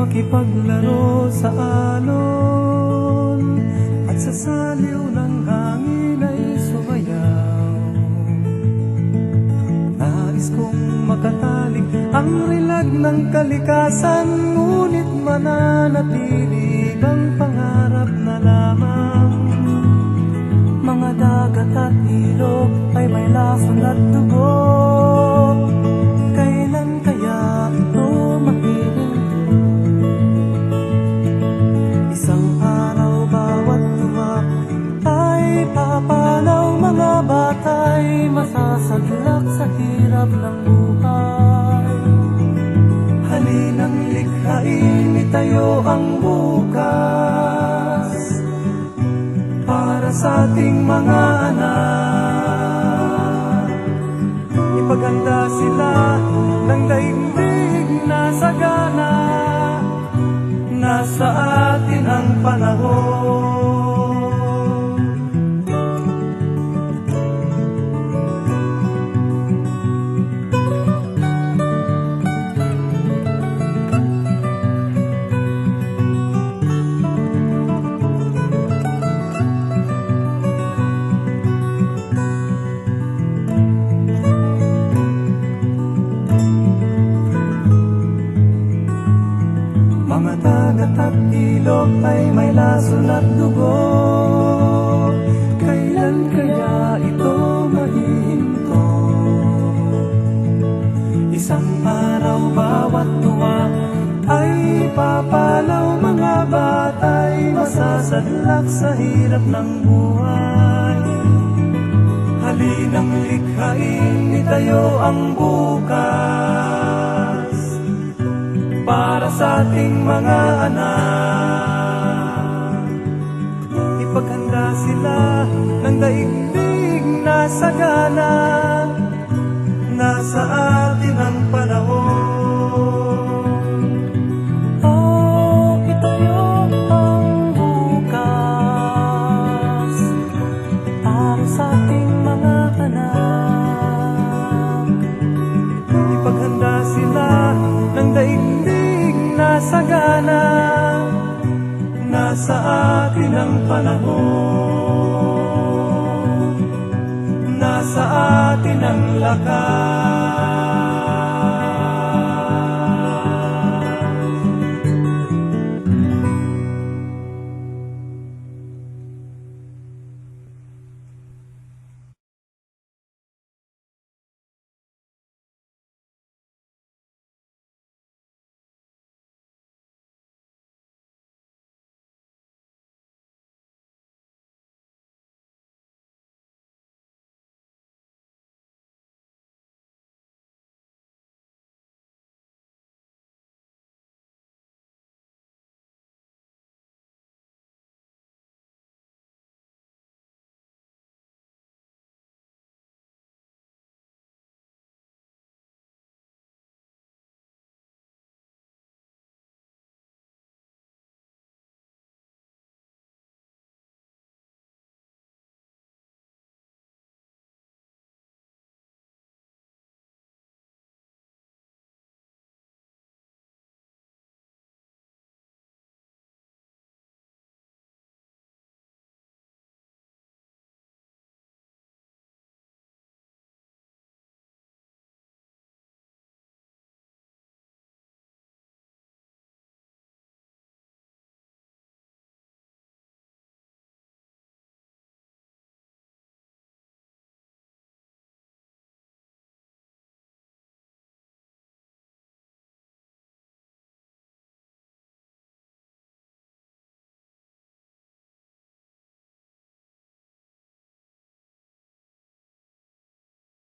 makipaglaro sa alon. At sa saliw ng hangin ay sumayaw. Nais kong makatalik ang rilag ng kalikasan Ngunit mananatili ang pangarap masasadlak sa hirap ng buhay. Halinang likhain itayo ang bukas. Para sa ating mga anak. Ipaganda sila ng daigdig na sagana. Nasa atin ang panahon Mga dagat at ilog ay may lason at dugo. Kailan kaya ito mahihinto? Isang araw bawat tuwa ay papalaw. Mga bata'y masasadlak sa hirap ng buhay. Halinang likhain itayo ang bukas para sa ating mga anak. Ipaghanda sila ng daigdig na sagana, nasa atin ang panahon. Oh, itayo ang bukas para sa ating mga anak. Nasa atin ang panahon. Nasa atin ang lakas